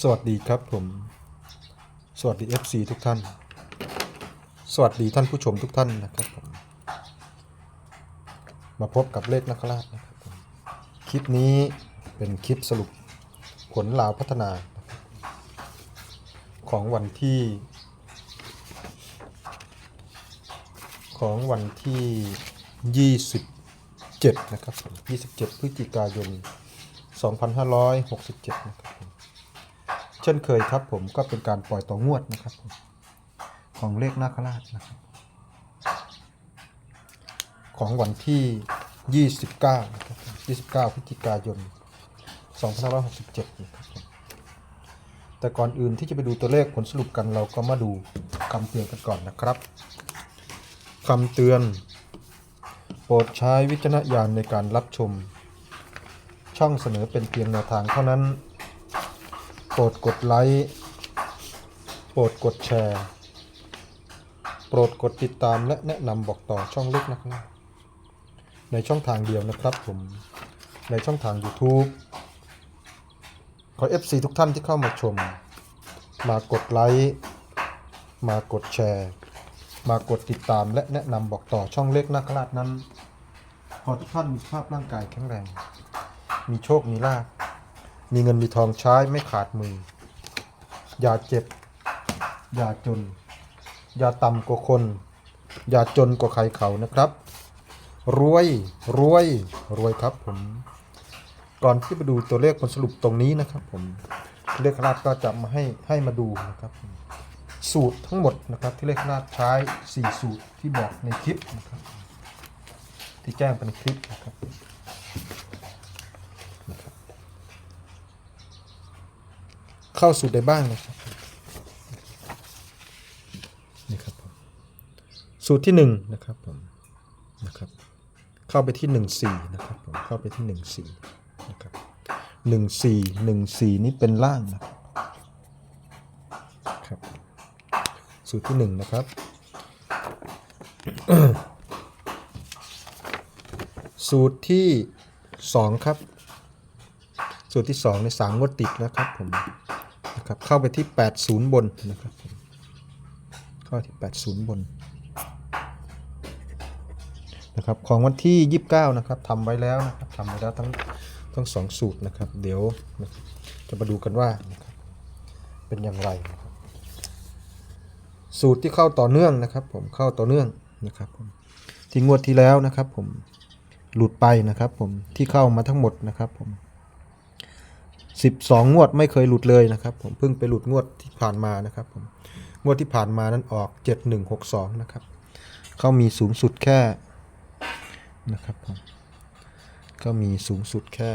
สวัสดีครับผม สวัสดี FC ทุกท่าน สวัสดีท่านผู้ชมทุกท่านนะครับผม มาพบกับเลขนักราชนะครับผมคลิปนี้เป็นคลิปสรุปผลลาวพัฒนา ของวันที่ ของวันที่ 27 นะครับ 27 พฤศจิกายน 2567 นะครับ เช่นเคยครับผมก็เป็นการปล่อยต่องวดนะครับผมของเลขนาคราชนะครับ ของวันที่ 29นะครับ29 พฤศจิกายน 2567นะครับแต่ก่อนอื่นที่จะไปดูตัวเลขผลสรุปกันเราก็มาดูคำเตือนกันก่อนนะครับคำเตือน โปรดใช้วิจารณญาณในการรับชม ช่องเสนอเป็นเพียงแนวทางเท่านั้น โปรดกดไลค์โปรดกดแชร์ โปรดกดติดตามและแนะนำบอกต่อช่องเล็กนะครับในช่องทางเดียวนะครับผม ในช่องทาง YouTube ขอ FC ทุกท่านที่เข้ามาชม มากดไลค์มากดแชร์ มากดติดตามและแนะนำบอกต่อช่องเล็กนักราชนั้น ขอทุกท่านมีสภาพร่างกายแข็งแรง มีโชค มีลาภ มีเงินมีทองใช้ไม่ขาดมือ อย่าเจ็บ อย่าจน อย่าต่ำกว่าคน อย่าจนกว่าใครเขานะครับ รวย รวย รวยครับผม ก่อนที่ไปดูตัวเลขผลสรุปตรงนี้นะครับผม เลขคราชก็จะมาให้ให้มาดูนะครับสูตรทั้งหมดนะครับที่เลขคราชใช้ 4 สูตรที่บอกในคลิปนะครับที่แจ้งไปในคลิปนะครับ เข้าสูตรได้บ้างนะครับนี่ครับผมสูตรที่หนึ่งนะครับผมนะครับ เข้าไปที่หนึ่งสี่นะครับผมเข้าไปที่หนึ่งสี่นะครับหนึ่งสี่หนึ่งสี่นี่เป็นล่างนะครับ สูตรที่หนึ่งนะครับสูตรที่สองครับ สูตรที่สองในสามงวดติดนะครับผม นะครับ เข้าไปที่ 80 บนนะครับเข้าที่ 80 บนนะครับของวันที่ 29 นะครับทำไว้แล้วนะครับทำไว้แล้วทั้งทั้งสองสูตรนะครับ เดี๋ยวจะมาดูกันว่าเป็นอย่างไร สูตรที่เข้าต่อเนื่องนะครับ ผมเข้าต่อเนื่องนะครับผมที่งวดที่แล้วนะครับ ผมหลุดไปนะครับ ผมที่เข้ามาทั้งหมดนะครับ ผม 12 งวดไม่เคยหลุดเลยนะครับ ผมเพิ่งไปหลุดงวดที่ผ่านมานะครับผมงวดที่ผ่านมานั้นออก 7162 นะครับเขามีสูงสุดแค่นะครับผมก็มีสูงสุดแค่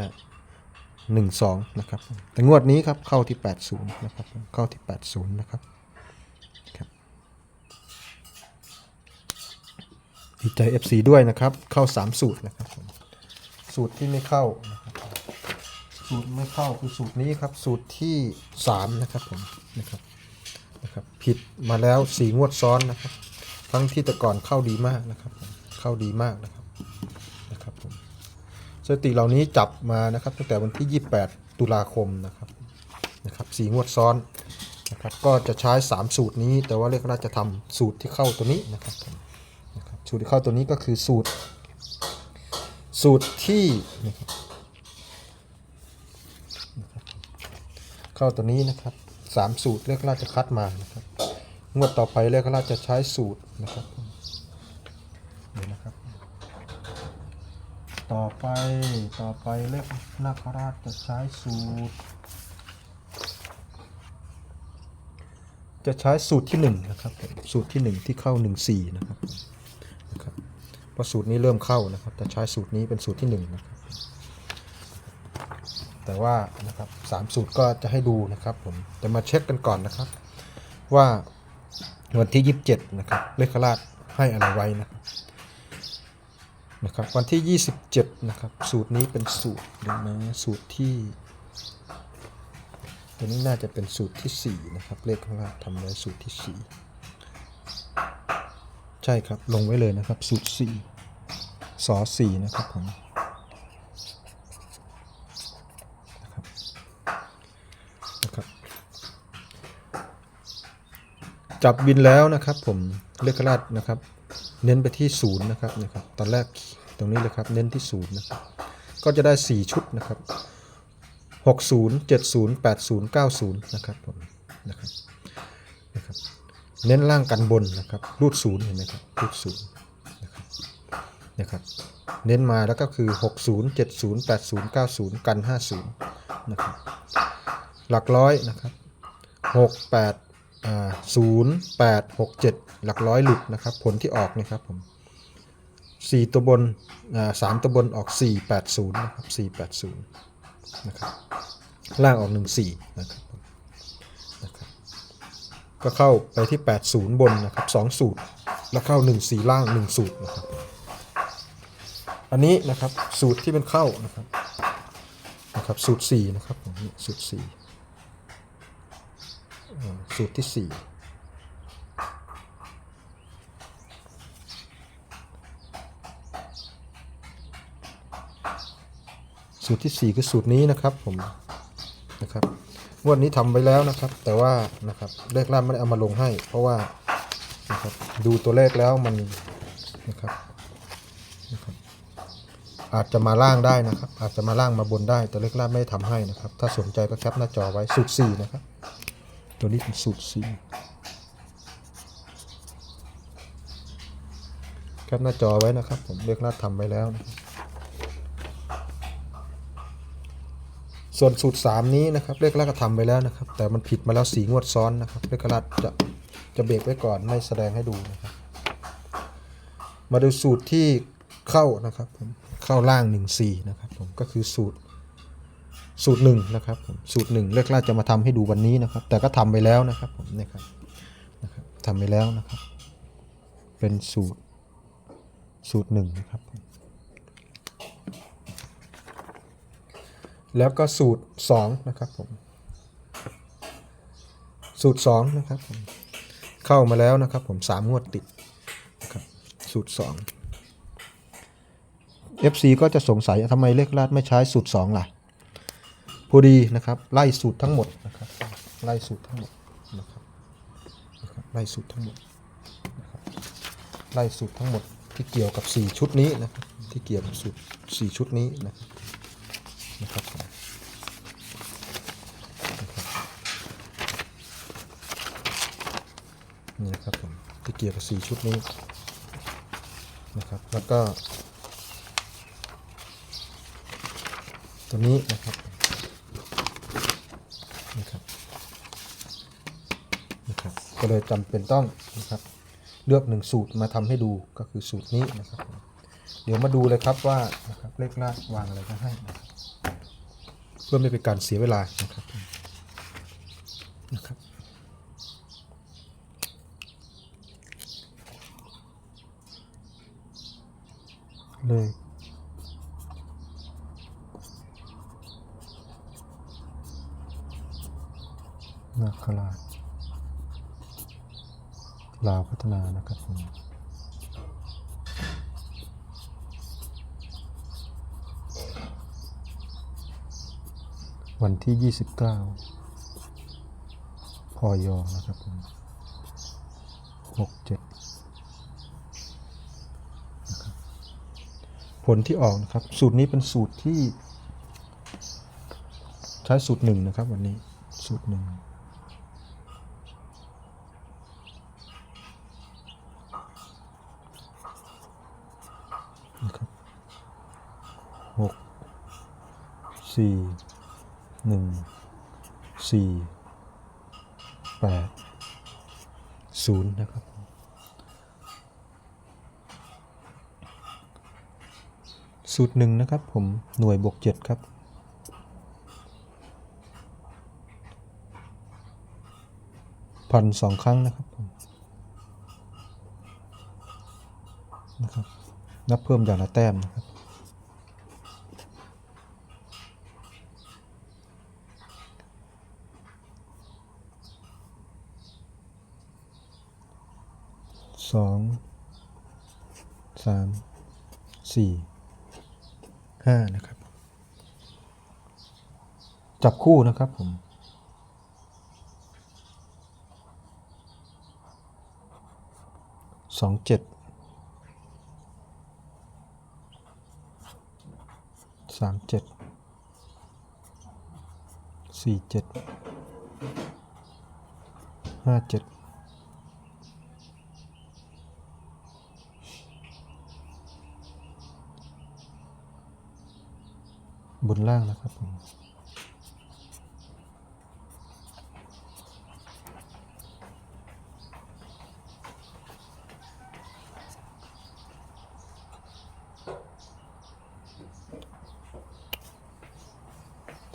12 นะครับ แต่งวดนี้ครับเข้าที่ 80 นะครับเข้าที่ 80 นะครับครับดีใจ FC ด้วยนะครับ เข้า 3 สูตรนะครับ สูตรที่ไม่เข้านะ สูตรไม่เข้าคือสูตรนี้ครับ สูตรที่3นะครับผมนะครับนะครับ ผิดมาแล้ว4งวดซ้อนนะครับ ทั้งที่แต่ก่อนเข้าดีมากนะครับผมเข้าดีมากนะครับนะครับผมสถิติเหล่านี้จับมานะครับ ตั้งแต่วันที่ 28 ตุลาคมนะครับนะครับ4งวดซ้อนนะครับ ก็จะใช้ 3 สูตรนี้ แต่ว่าเรียกว่าจะทำสูตรที่เข้าตัวนี้นะครับผมนะครับ สูตรที่เข้าตัวนี้ก็คือสูตร สูตรที่นะครับ เข้าตัวนี้นะครับสามสูตรเรียกราชคัดมานะครับงวดต่อไปเรียกราชจะใช้สูตรนะครับนี่นะครับ ต่อไปต่อไปเรียกนาคราชจะใช้สูตร จะใช้สูตรที่หนึ่งนะครับสูตรที่หนึ่งที่เข้าหนึ่งสี่นะครับนะครับเพราะสูตรนี้เริ่มเข้านะครับจะใช้สูตรนี้เป็นสูตรที่หนึ่งนะครับ แต่ว่านะครับสามสูตรก็จะให้ดูนะครับผมจะมาเช็คกันก่อนนะครับ ว่าวันที่ 27 นะครับเลขราชให้อะไรไว้นะครับนะครับวันที่ 27 นะครับ สูตรนี้เป็นสูตรเดี๋ยวนะสูตรที่ตัวนี้น่าจะเป็นสูตรที่ 4 นะครับ เลขราชทำไว้สูตรที่ 4 ใช่ครับลงไว้เลยนะครับ สูตร 4สอ4นะครับผม นะครับ จับบินแล้วนะครับผมเลขราชนะครับ เน้นไปที่ศูนย์นะครับนะครับ ตอนแรกตรงนี้เลยครับเน้นที่ศูนย์นะครับก็จะได้ 4 ชุดนะครับ60 70 80 90นะครับผมนะครับนะครับเน้นล่างกันบนนะครับรูดศูนย์เห็นไหมครับรูดศูนย์นะครับนะครับเน้นมาแล้วก็คือ 60 70 80 90 กัน 50นะครับหลักร้อยนะครับ6 8 อ่า0 8 6 7หกเจ็ดหลักร้อยหลุดนะครับ ผลที่ออกนะครับผม4ตัวบนอ่า3ตัวบนออก4 8 0นย์นะครับ4 8 0นย์นะครับล่างออก1 4นะครับผมนะครับก็เข้าไปที่80บนนะครับ2สูตร แล้วเข้า1 4ล่าง1สูตรนะครับอันนี้นะครับสูตรที่เป็นเข้านะครับนะครับสูตร4นะครับผมนี่สูตร4อ่ สูตรที่4สูตรที่ 4 คือสูตรนี้นะครับผมนะครับงวดนี้ทำไปแล้วนะครับ แต่ว่านะครับเลขล่างไม่ได้เอามาลงให้ เพราะว่านะครับดูตัวเลขแล้วมันนะครับนะครับ อาจจะมาล่างได้นะครับ อาจจะมาล่างมาบนได้แต่เลขล่างไม่ได้ทำให้นะครับ ถ้าสนใจก็แคปหน้าจอไว้สูตร4นะครับ ตัวนี้เป็นสูตร4แคปหน้าจอไว้นะครับ ผมเลขล่างทำไว้แล้วนะครับส่วนสูตร 3 นี้นะครับ เลขแรกก็ทำไปแล้วนะครับ แต่มันผิดมาแล้วสีงวดซ้อนนะครับ เลขรัดจะจะเบรกไว้ก่อนไม่แสดงให้ดูนะครับ มาดูสูตรที่เข้านะครับผมเข้าล่าง 1 4 นะครับผมก็คือสูตร สูตร1นะครับผมสูตร1เลขแรกจะมาทำให้ดูวันนี้นะครับ แต่ก็ทำไปแล้วนะครับผมนี่ครับนะครับทำไปแล้วนะครับ เป็นสูตรสูตร1นะครับ แล้วก็สูตร2นะครับผมสูตร2นะครับผมเข้ามาแล้วนะครับผม3งวดติดนะครับสูตร2 FC ก็จะสงสัยทำไมเลขลาดไม่ใช้สูตร2ล่ะ พอดีนะครับไล่สูตรทั้งหมดนะครับไล่สูตรทั้งหมดนะครับไล่สูตรทั้งหมดนะครับไล่สูตรทั้งหมดที่เกี่ยวกับ 4 ชุดนี้นะครับที่เกี่ยวกับสูตร4ชุดนี้นะครับนะครับนี่นะครับผมที่เกี่ยวกับสีชุดนี้นะครับแล้วก็ตัวนี้นะครับนะครับ ก็เลยจำเป็นต้องนะครับเลือกหนึ่งสูตรมาทำให้ดูก็คือสูตรนี้นะครับ เดี๋ยวมาดูเลยครับว่านะครับเลขลากวางอะไรก็ให้นะครับเพื่อไม่เป็นการเสียเวลานะครับนะครับเลยนาคราช ลาวพัฒนานะครับผมวันที่ 29 พอยอนะครับผม67นะครับผลที่ออกนะครับ สูตรนี้เป็นสูตรที่ ใช้สูตรหนึ่งนะครับวันนี้สูตรหนึ่งนะครับหก สี่หนึ่งสี่แปดศูนย์นะครับ สูตรหนึ่งนะครับผมหน่วยบวกเจ็ดครับพันสองครั้งนะครับผมนะครับ นับเพิ่มอย่างละแต้มนะครับ สองสาม สี่ห้านะครับ จับคู่นะครับผมสองเจ็ดสามเจ็ดสี่เจ็ดห้าเจ็ด บนล่างนะครับผม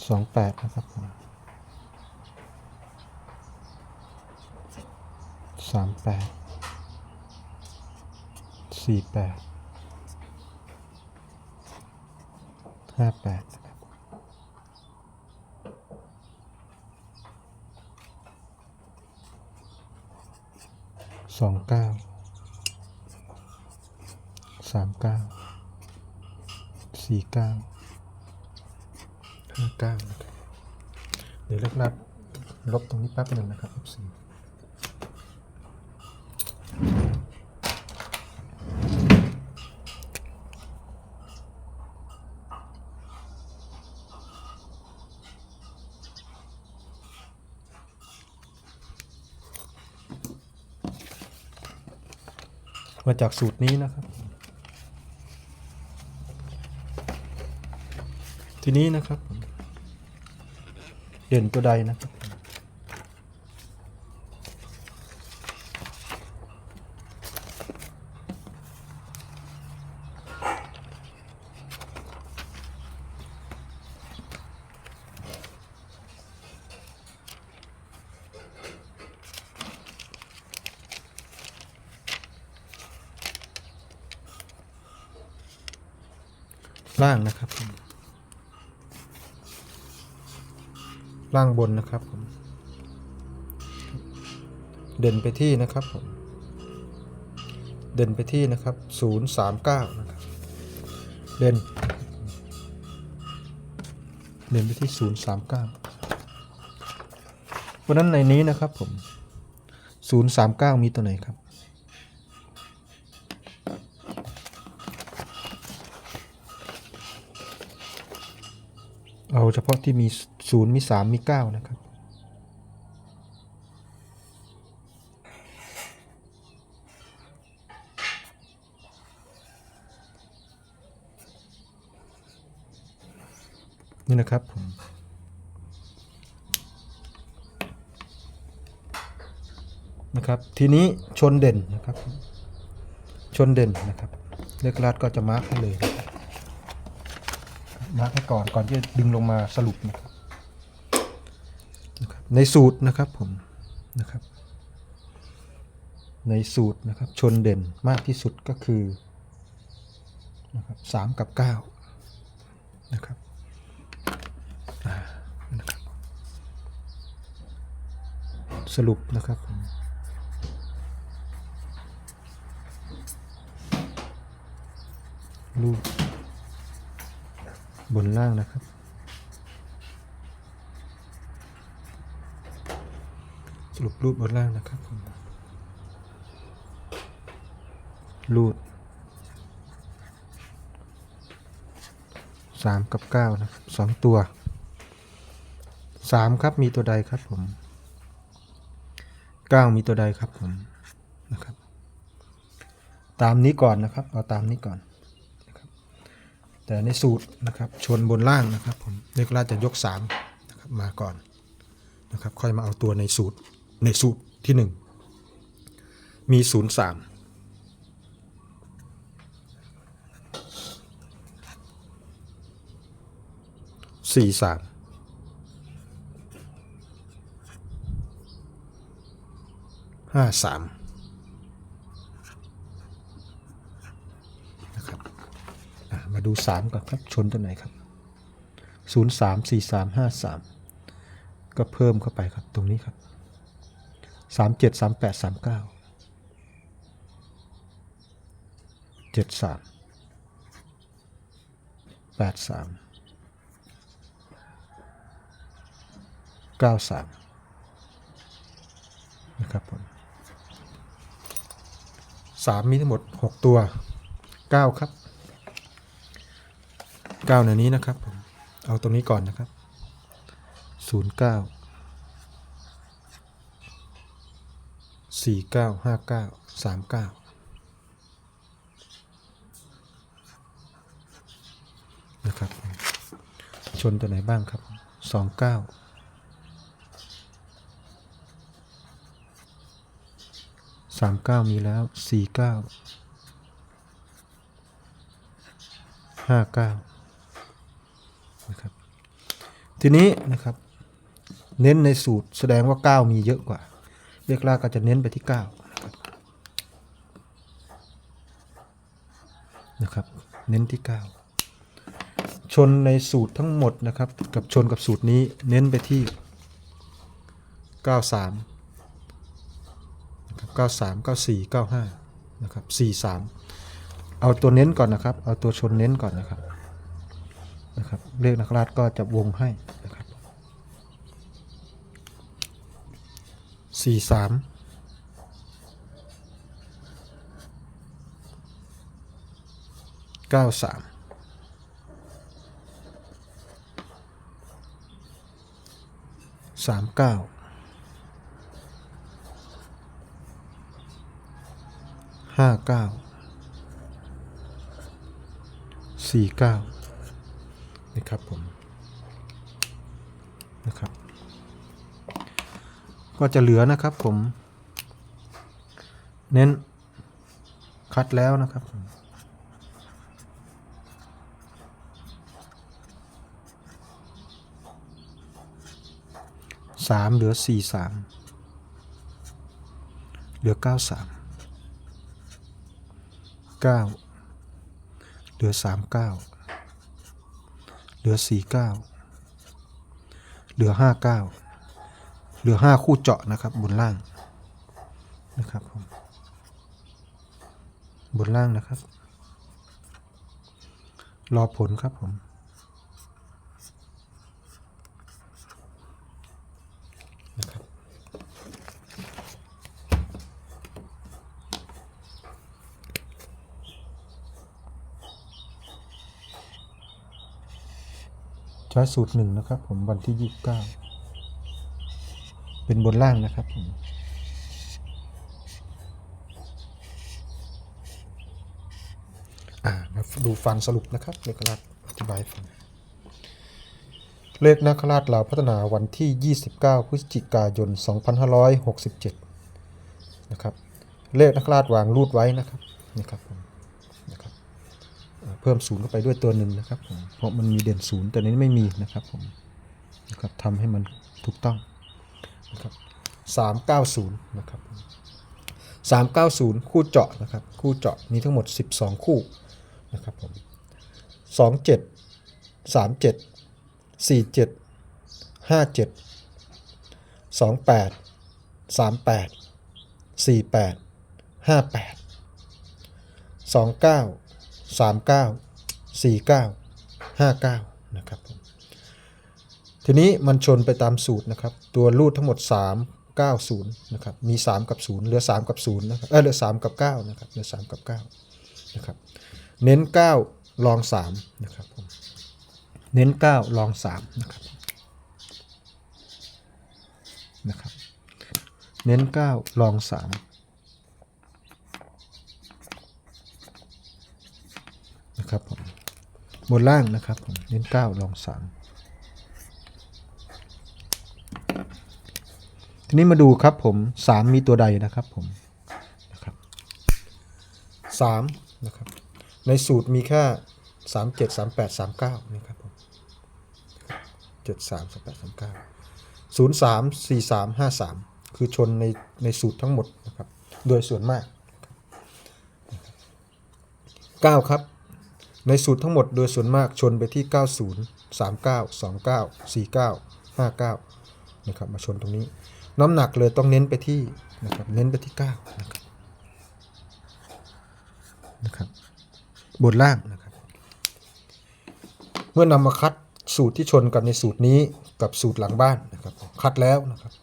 สองแปดนะครับผมสามแปดสี่แปดห้าแปดนะครับ สองเก้าสามเก้าสี่เก้าห้าเก้านะครับเดี๋ยวเล็กนับลบตรงนี้แป๊บหนึ่งนะครับ F4 มาจากสูตรนี้นะครับ ทีนี้นะครับ เด่นตัวใดนะครับ ล่างนะครับผมล่างบนนะครับผม เด่นไปที่นะครับผม เด่นไปที่นะครับ039นะครับ เด่น เด่นไปที่039เพราะนั้นในนี้นะครับผม039มีตัวไหนครับ เอาเฉพาะที่มี 0 มี 3 มี 9 นะครับ นี่นะครับผมนะครับ ทีนี้ชนเด่นนะครับ ชนเด่นนะครับ เลขลัดก็จะมาร์คให้เลย มาร์คให้ก่อนก่อนที่จะดึงลงมาสรุปนะครับนะครับในสูตรนะครับผมนะครับ ในสูตรนะครับชนเด่นมากที่สุดก็คือนะครับสามกับเก้านะครับอ่านะครับ สรุปนะครับผมรูป บนล่างนะครับ สรุปรูปบนล่างนะครับผมรูดสามกับเก้านะครับสองตัวสามครับมีตัวใดครับผมเก้ามีตัวใดครับผมนะครับ ตามนี้ก่อนนะครับ เอาตามนี้ก่อน แต่ในสูตรนะครับชนบนล่างนะครับผมเรียกว่าจะยกสามนะครับมาก่อนนะครับค่อยมาเอาตัวในสูตรในสูตรที่หนึ่งมีศูนย์สามสี่สามห้าสามนะครับอะ มาดูสามก่อนครับชนตัวไหนครับศูนย์สามสี่สามห้าสามก็เพิ่มเข้าไปครับตรงนี้ครับสามเจ็ดสามแปดสามเก้าเจ็ดสามแปดสามเก้าสามนะครับผมสามมีทั้งหมดหกตัวเก้าครับ ก้าในนี้นะครับ เอาตรงนี้ก่อนนะครับศูนย์เก้าสี่เก้าห้าเก้าสามเก้านะครับ ชนตัวไหนบ้างครับสองเก้าสามเก้ามีแล้วสี่เก้าห้าเก้า ทีนี้นะครับ เน้นในสูตรแสดงว่า 9 มีเยอะกว่าเรียกล่าก็จะเน้นไปที่ 9 นะครับนะครับ เน้นที่ 9 ชนในสูตรทั้งหมดนะครับ กับชนกับสูตรนี้เน้นไปที่ 93 93 94 95 นะครับ 43 เอาตัวเน้นก่อนนะครับ เอาตัวชนเน้นก่อนนะครับ นะครับ เลขนักราชก็จะวงให้นะครับสี่สามเก้าสามสามเก้าห้าเก้าสี่เก้า นะครับผมนะครับ ก็จะเหลือนะครับผม เน้นคัดแล้วนะครับผมสามเหลือสี่สามเหลือเก้าสามเก้าเหลือสามเก้า เหลือสี่เก้าเหลือห้าเก้าเหลือ5คู่เจาะนะครับบนล่างนะครับผมบนล่างนะครับ รอผลครับผมนะครับ ใช้สูตรหนึ่งนะครับ ผมวันที่29เก้าเป็นบนล่างนะครับผมอ่าดูฟันสรุปนะครับเลขราชอธิบายฟังเลขนักราชลาวพัฒนาวันที่ 29 พฤศจิกายน 2567 นะครับ เลขนักราชวางรูดไว้นะครับ นะครับผมนะครับ เพิ่มศูนย์เข้าไปด้วยตัวหนึ่งนะครับผมเพราะมันมีเด่นศูนย์แต่นี้ไม่มีนะครับผมนะครับทำให้มันถูกต้องนะครับสามเก้าศูนย์นะครับสามเก้าศูนย์คู่เจาะนะครับคู่เจาะมีทั้งหมดสิบสองคู่นะครับผมสองเจ็ดสามเจ็ดสี่เจ็ดห้าเจ็ดสองแปดสามแปดสี่แปดห้าแปดสองเก้า 39 49 59นะครับทีนี้มันชนไปตามสูตรนะครับ ตัวรูดทั้งหมด 3 9 0นะครับมี 3 กับ 0 เหลือ 3 กับ0นะครับเออเหลือ 3 กับ 9 นะครับ เหลือ 3 กับ 9 นะครับ เน้น 9 ลอง 3 นะครับผม เน้น 9 ลอง 3 นะครับ นะครับ เน้น 9 ลอง 3 นะครับผม บนล่างนะครับผมเน้นเก้าลองสามทีนี้มาดูครับผมสามมีตัวใดนะครับผมนะครับสามนะครับ ในสูตรมีแค่สามเจ็ดสามแปดสามเก้านี่ครับผมเจ็ดสามสามแปดสามเก้าศูนย์สามสี่สามห้าสามคือชนในในสูตรทั้งหมดนะครับ โดยส่วนมากเก้าครับ ในสูตรทั้งหมดโดยส่วนมากชนไปที่ 90 39 29 49 59 นะครับ มาชนตรงนี้ น้ำหนักเลยต้องเน้นไปที่นะครับ เน้นไปที่ 9 นะครับนะครับ บนล่างนะครับ เมื่อนำมาคัดสูตรที่ชนกันในสูตรนี้กับสูตรหลังบ้านนะครับ คัดแล้วนะครับ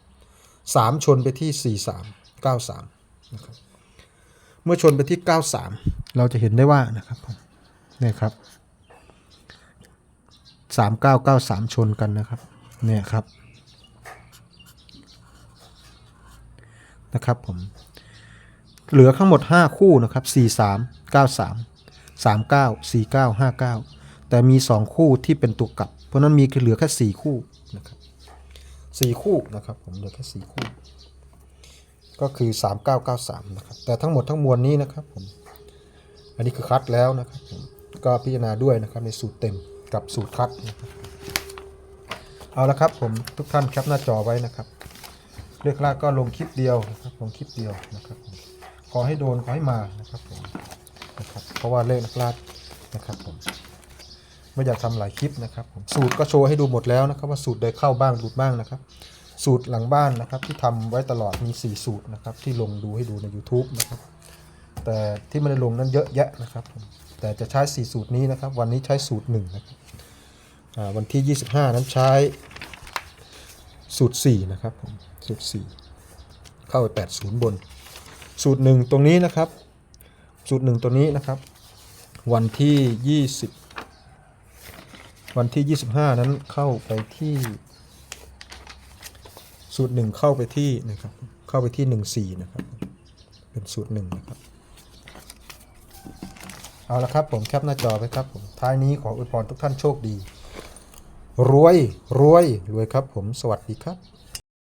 สามชนไปที่ 4 3 9 3 นะครับ เมื่อชนไปที่ 93 เราจะเห็นได้ว่านะครับผม เนี่ยครับ3993ชนกันนะครับ เนี่ยครับ นะครับผม เหลือทั้งหมด 5 คู่นะครับ 43 93 39 49 59 แต่มี 2 คู่ที่เป็นตัวกลับ เพราะนั้นมีเหลือแค่ 4 คู่นะครับ4คู่นะครับผมเหลือแค่ 4 คู่ ก็คือ 3993 นะครับ แต่ทั้งหมดทั้งมวลนี้นะครับผม อันนี้คือคัดแล้วนะครับผม ก็พิจารณาด้วยนะครับในสูตรเต็มกับสูตรคัดเอาละครับผมทุกท่านแคปหน้าจอไว้นะครับเลือกลากก็ลงคลิปเดียวนะครับลงคลิปเดียวนะครับขอให้โดนขอให้มานะครับผมนะครับเพราะว่าเลขนักลาดนะครับผมไม่อยากทำหลายคลิปนะครับผมสูตรก็โชว์ให้ดูหมดแล้วนะครับ ว่าสูตรใดเข้าบ้างหลุดบ้างนะครับ สูตรหลังบ้านนะครับที่ทำไว้ตลอดมี 4 สูตรนะครับที่ลงดูให้ดูใน YouTube นะครับแต่ที่ไม่ได้ลงนั้นเยอะแยะนะครับผม แต่จะใช้ 4 สูตรนี้นะครับ วันนี้ใช้สูตร1นะครับวันที่ 25 นั้นใช้สูตร 4 นะครับผมสูตร 4 เข้าไป 80 บน สูตร 1 ตรงนี้นะครับ สูตร 1 ตัวนี้นะครับ วันที่ 20 วันที่ 25 นั้นเข้าไปที่ สูตร 1 เข้าไปที่นะครับเข้าไปที่ 14 นะครับ เป็นสูตร 1 นะครับ เอาละครับผมแคปหน้าจอไปครับผมท้ายนี้ขออวยพรทุกท่านโชคดี รวยรวยรวยครับผมสวัสดีครับ